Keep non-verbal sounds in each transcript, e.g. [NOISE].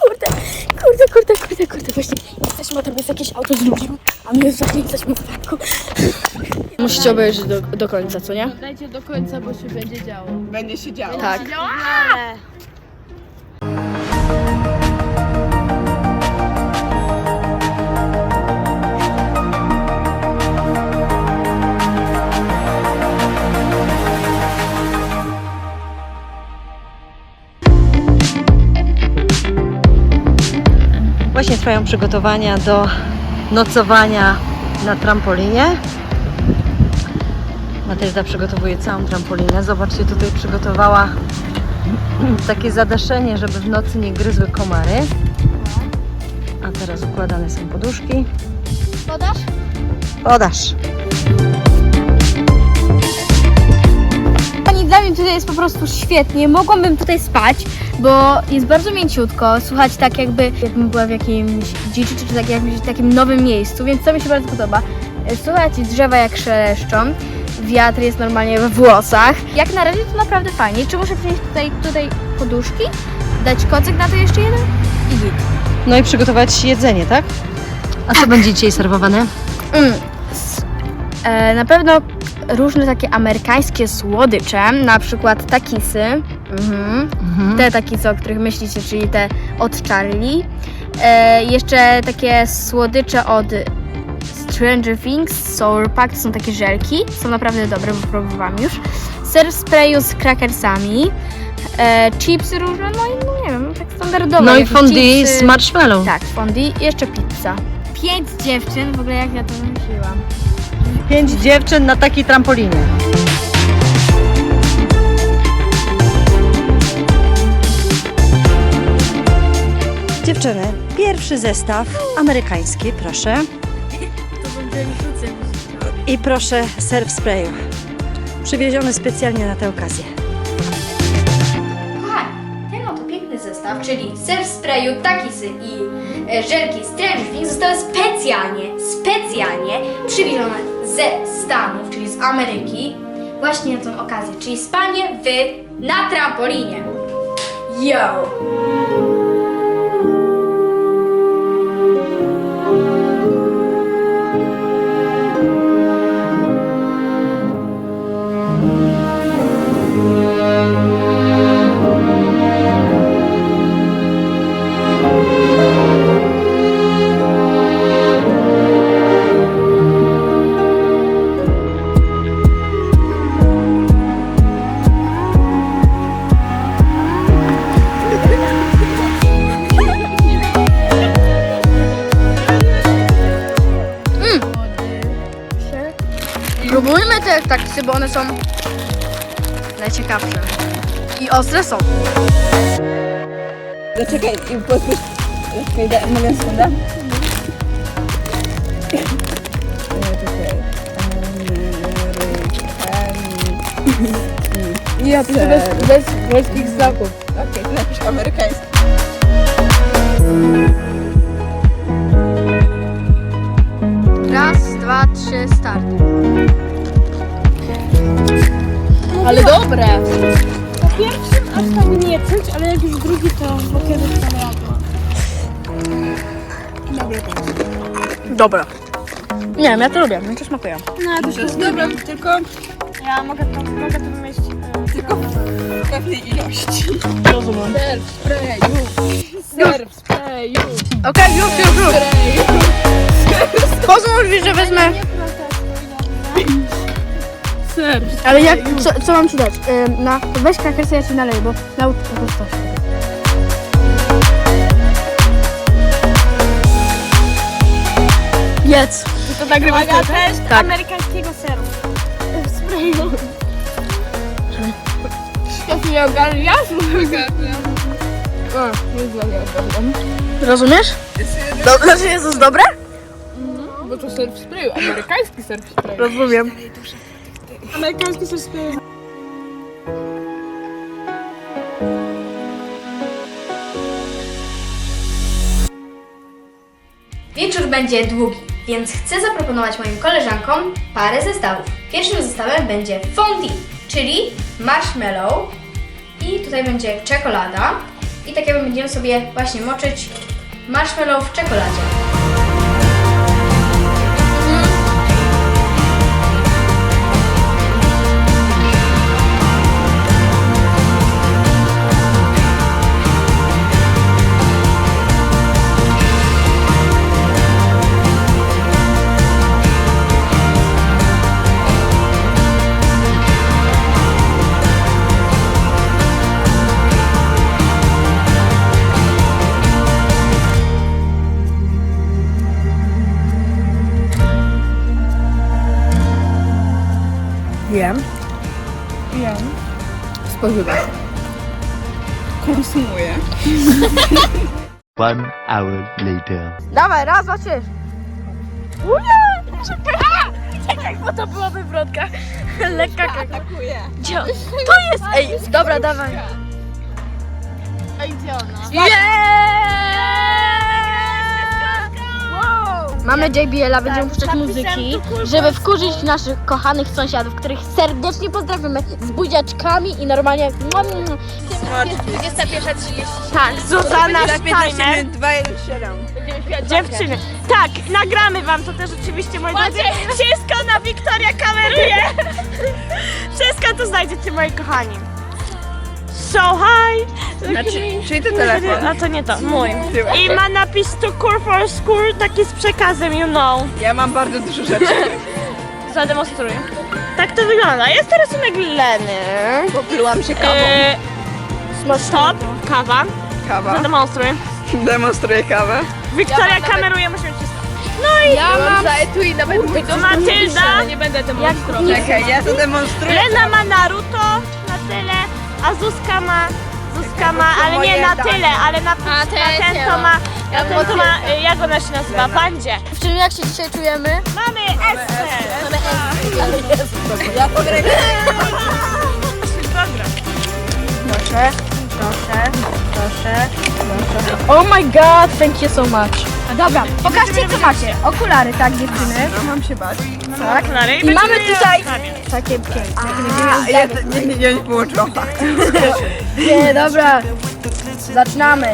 Kurde, kurde, kurde, kurde, kurde, właśnie jesteśmy, a tam jest jakieś auto z ludźmi, a my właśnie jesteśmy w parku. Musicie obejrzeć do, do końca, co nie? Dajcie do końca, bo się będzie działo. Będzie się działo. Tak. Właśnie trwają przygotowania do nocowania na trampolinie. Matylda przygotowuje całą trampolinę. Zobaczcie, tutaj przygotowała [CLEARS THROAT] takie zadaszenie, żeby w nocy nie gryzły komary. A teraz układane są poduszki. Podasz? Podasz. Pani dla mnie tutaj jest po prostu świetnie. Mogłabym tutaj spać, bo jest bardzo mięciutko. Słuchać tak jakby, jakbym była w jakimś dziczy, czy tak jakimś takim nowym miejscu, więc to mi się bardzo podoba. E, Słuchać drzewa jak szeleszczą. Wiatr jest normalnie we włosach. Jak na razie to naprawdę fajnie. Czy muszę przynieść tutaj, tutaj poduszki? Dać kocyk na to jeszcze jeden? I git. No i przygotować jedzenie, tak? A co będzie dzisiaj serwowane? Mm. S- E, na pewno różne takie amerykańskie słodycze, na przykład takisy. Mhm. Mhm. Te takisy, o których myślicie, czyli te od Charlie. E, jeszcze takie słodycze od Stranger Things, Sour Pack, to są takie żelki. Są naprawdę dobre, bo próbowałam już. Ser w sprayu z krakersami. E, chipsy różne, no i no nie wiem, tak standardowo. No i jakieś fondue chipsy. z marshmallow. Tak, fondue i jeszcze pizza. Pięć dziewczyn, w ogóle jak ja to wymyśliłam. Pięć dziewczyn na takiej trampolinie. Dziewczyny, pierwszy zestaw amerykański, proszę. I proszę ser w sprayu. Przywieziony specjalnie na tę okazję. Kochani, ten oto piękny zestaw, czyli ser w sprayu, takisy i e, żelki Stranger Things zostały specjalnie, specjalnie przywiezione ze Stanów, czyli z Ameryki, właśnie na tą okazję, czyli spanie w na trampolinie. Yo! Próbujmy te takisy, bo one są najciekawsze. I ostre są. Zaczekaj, i podpisz. Czekaj, da, mogę sekundę? Ja piszę bez, bez polskich znaków. Okej, okay, napisz amerykański. Dobre! Pierwszym aż tak nie czuć, ale jak już drugi to jest tam Dobra. Nie wiem, ja to lubię, mi to smakuje. No, to To jest dobre, tylko Ja mogę to, mogę to wymyślić. e, tylko w pewnej ilości. Rozumiem. Ser w sprayu! Ser w sprayu! Okej, już, już, już. Pozwól mi, że wezmę. Ser Ale jak, co, co mam ci dać? Ym, na, weź krakersy, ja ci naleję, bo naucz po prostu. Jedz. To nagrywasz Uwaga, też? test Tak. amerykańskiego seru. Sprayu. Ja nie ogarniam, ja ogarniam. O, nie znam, nie ogarniam. Rozumiesz? Do, znaczy jest to dobre? Bo to ser w sprayu, amerykański ser w sprayu. Rozumiem. Amerykański w sprayu. Wieczór będzie długi, Więc chcę zaproponować moim koleżankom parę zestawów. Pierwszym zestawem będzie fondue, czyli marshmallow i tutaj będzie czekolada. I tak jakby będziemy sobie właśnie moczyć marshmallow w czekoladzie. Spożywam. Konsumuję. One hour later. Dawaj, raz, dwa, trzy. Czekaj, bo to była wywrotka. Lekka kaka. Działa. To jest, ej, dobra, dawaj. Mamy JBL-a, będziemy puszczać muzyki, żeby wkurzyć naszych kochanych sąsiadów, których serdecznie pozdrawiamy z buziaczkami i normalnie... Tak, Zuzana Steiner. 2, 1, 7. Dziewczyny. Tak, nagramy wam to też oczywiście, moi drodzy. Wszystko na Wiktoria kameruje. Wszystko to znajdziecie, moi kochani. So hi. Znaczy, czyli to telefon. A to nie to, mój. I ma napis to kur for school, taki z przekazem, you know. Ja mam bardzo dużo rzeczy. [LAUGHS] Zademonstruję. Tak to wygląda. Jest to rysunek Leny. Poplułam się kawą. E, stop, kawa. Kawa. Zademonstruj. Demonstruję kawę. Wiktoria kameruje, musimy wszystko. Ja mam za etui nawet mój Matylda. Nie będę demonstrować. Czekaj, ja to demonstruję. Lena ma Naruto a Zuzka ma. Zuzka ma, ale nie na tyle, ale na, A, na ten mam. ma. Na ten to ma, y, jak ona się nazywa? Wandzie. Dziewczyny, jak się dzisiaj czujemy? Mamy Esę. Ja pogrę. Proszę, proszę, proszę, proszę. Oh my god, thank you so much. Dobra, pokażcie co macie. Okulary, tak dziewczyny? Mam się bać. Tak. Okulary I mamy tutaj takie piękne. A, ja to- nie, nie, nie, nie połączyłam fakt. Nie, dobra. Zaczynamy.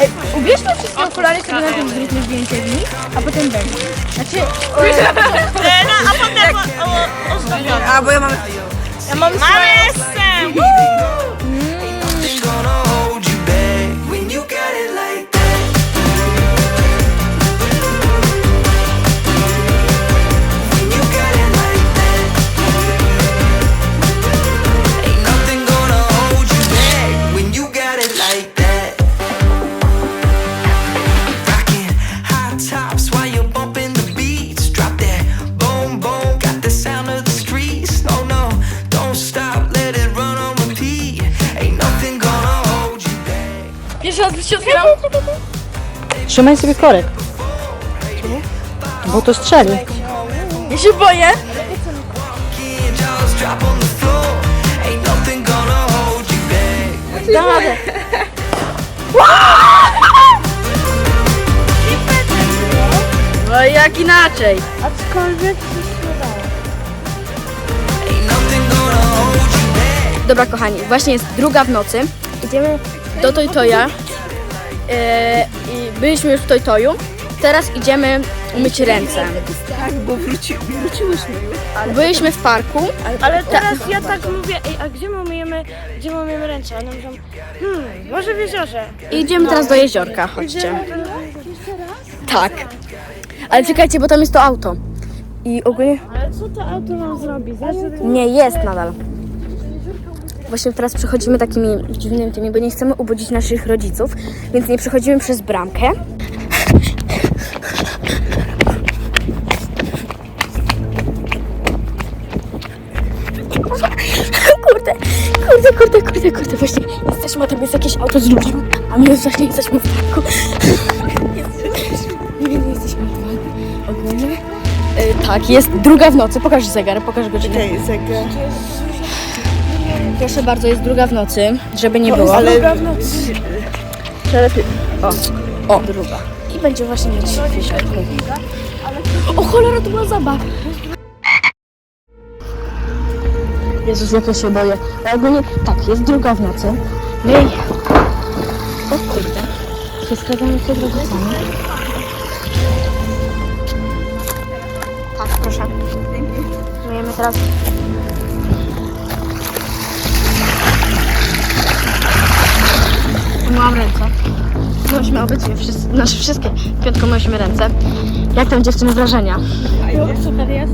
Ej, ubierzmy wszystkie okulary, sobie najpierw zróbmy zdjęcie w nich, a potem będzie. Znaczy, Lena, a [LAUGHS] potem o, o, ozdobione. A, bo ja mam... Ja mam Mamy Esę. Nothing Otwieram. Trzymaj sobie korek. Bo to strzeli. Ja się boję. Dam radę. No jak inaczej? Aczkolwiek. Dobra kochani, właśnie jest druga w nocy. Idziemy do Toytoja. I byliśmy już w Toytoju. Teraz idziemy umyć ręce. Tak, bo wróci, wróciłyśmy już. Byliśmy w parku. Ale teraz ja tak mówię, ej, a gdzie my myjemy, gdzie my myjemy ręce? A one mówią, hmm, może w jeziorze. I idziemy teraz do jeziorka, chodźcie. Tak. Ale czekajcie, bo tam jest to auto. I ogólnie... Ale co to auto nam zrobi? Znaczy, Nie, jest nadal. Właśnie teraz przechodzimy takimi dziwnymi tymi, bo nie chcemy ubudzić naszych rodziców, więc nie przechodzimy przez bramkę. [LAUGHS] Kurde, kurde, kurde, kurde, kurde, właśnie jesteśmy, a tam jest jakieś auto z ludźmi, a my już właśnie jesteśmy w parku. [LAUGHS] Nie jesteśmy w. Y, tak, jest druga w nocy, pokaż zegar, pokaż godzinę. Ej, zegar. Proszę bardzo, jest druga w nocy, żeby nie było. Ale... O, o, druga. i będzie właśnie mieć w środku. O cholera, to była zabawa. Jezus, jak ja się boję. Ale ogólnie, tak, jest druga w nocy. My jej... O kurde. Się skradamy przed rodzicami. Tak, proszę. Myjemy teraz. Mam ręce. Myśmy obecnie wszyscy, nasze wszystkie piątko myśmy ręce. Jak tam dziewczyny wrażenia? Super jest.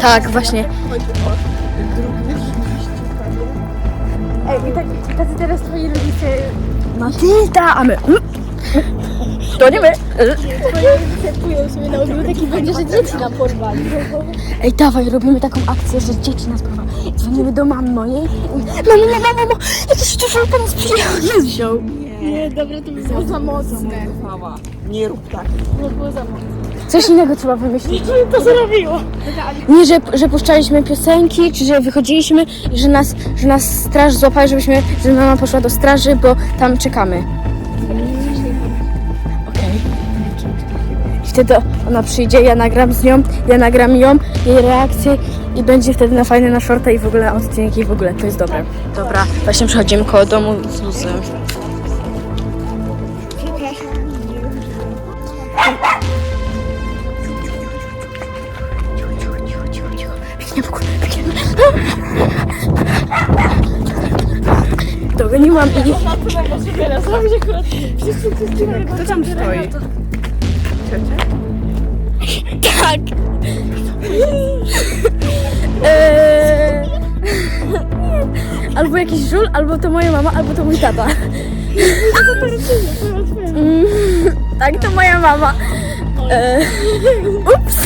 Tak, właśnie. Tacy teraz twoi rodzice Matilda, a my... To nie my. czują sobie na ogródek i będzie, że dzieci nam porwali. Ej, dawaj, robimy taką akcję, że dzieci nas porwa. Dzwonimy do mamy mojej. Mamo, mamo, mamo, jakiś dużo po nas przyjechał, nas wziął. Nie, dobra, to by było za mocne. Nie rób tak. To było za mocne. Coś innego trzeba wymyślić. To zrobiło. Nie, że, że puszczaliśmy piosenki, czy że wychodziliśmy i że nas, że nas straż złapała, żebyśmy, że mama poszła do straży, bo tam czekamy. Wtedy ona przyjdzie, ja nagram z nią, ja nagram ją, jej reakcję i będzie wtedy na fajne na shorta i w ogóle odcinek i w ogóle, to jest dobre. Dobra, właśnie przechodzimy koło domu górę, biegnie. Dogoniłam i... Kto tam stoi? Tak. [LAUGHS] Eee... Albo jakiś żul, albo to moja mama, albo to mój tata. Mm, [LAUGHS] tak, to moja mama. Eee... Ups.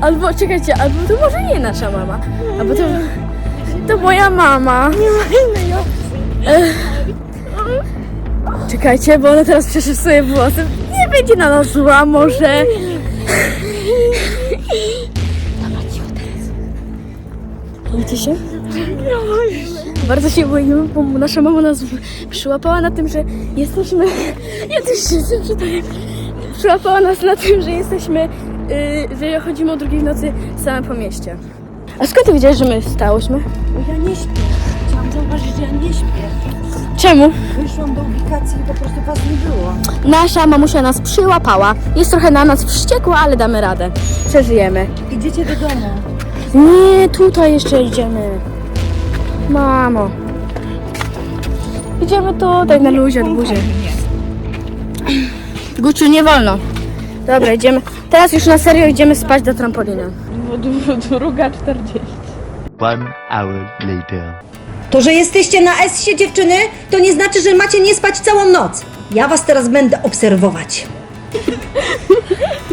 Albo czekajcie, albo to może nie nasza mama. Albo to. To moja mama. Nie ma innej opcji. Czekajcie, bo ona teraz przeczesuje włosy. Nie będzie na nas zła, może. Boicie się? Bardzo się boimy, bo nasza mama nas przyłapała na tym, że jesteśmy. Ja też się przeczytam. Przyłapała nas na tym, że jesteśmy. Yy, że chodzimy o drugiej w nocy same po mieście. A skąd ty wiedziałeś, że my wstałyśmy? Ja nie śpię. Chciałam zauważyć, że ja nie śpię. Czemu? Wyszłam do ubikacji i po prostu was nie było. Nasza mamusia nas przyłapała. Jest trochę na nas wściekła, ale damy radę. Przeżyjemy. Idziecie do domu. Nie, tutaj jeszcze idziemy. Mamo. Idziemy tutaj na luzie, od buzie. Guciu, nie wolno. Dobra, idziemy. Teraz już na serio idziemy spać do trampoliny. Druga 40. One hour later. To, że jesteście na S-ie dziewczyny, to nie znaczy, że macie nie spać całą noc. Ja was teraz będę obserwować. [LAUGHS]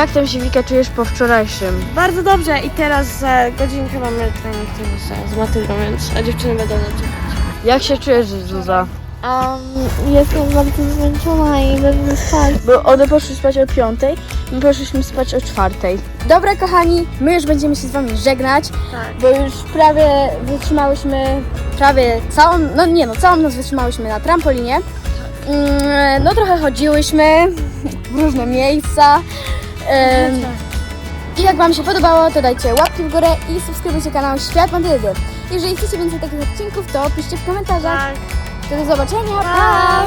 Jak tam się Wika czujesz po wczorajszym? Bardzo dobrze i teraz za godzinkę mamy trening tenisa z Matyldą, więc a dziewczyny będą na czekać. Jak się czujesz, Zuza? Um, jestem bardzo zmęczona i będę spać. Bo one poszły spać o piątej, my poszliśmy spać o czwartej. Dobra, kochani, my już będziemy się z wami żegnać, bo już prawie wytrzymałyśmy, prawie całą, no nie no, całą noc wytrzymałyśmy na trampolinie. Mm, No trochę chodziłyśmy w różne miejsca. Em, I jak wam się podobało, to dajcie łapki w górę i subskrybujcie kanał Świat Madrydy. Jeżeli chcecie więcej takich odcinków, to piszcie w komentarzach. Tak. To do zobaczenia. Pa!